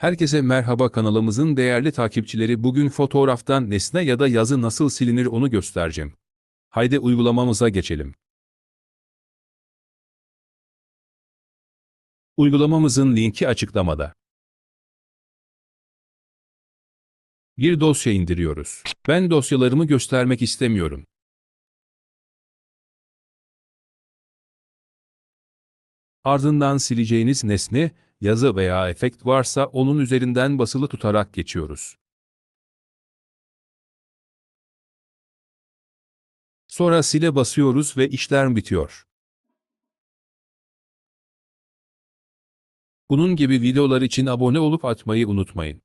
Herkese merhaba kanalımızın değerli takipçileri bugün fotoğraftan nesne ya da yazı nasıl silinir onu göstereceğim. Haydi uygulamamıza geçelim. Uygulamamızın linki açıklamada. Bir dosya indiriyoruz. Ben dosyalarımı göstermek istemiyorum. Ardından sileceğiniz nesne, yazı veya efekt varsa onun üzerinden basılı tutarak geçiyoruz. Sonra sile basıyoruz ve işlem bitiyor. Bunun gibi videolar için abone olup atmayı unutmayın.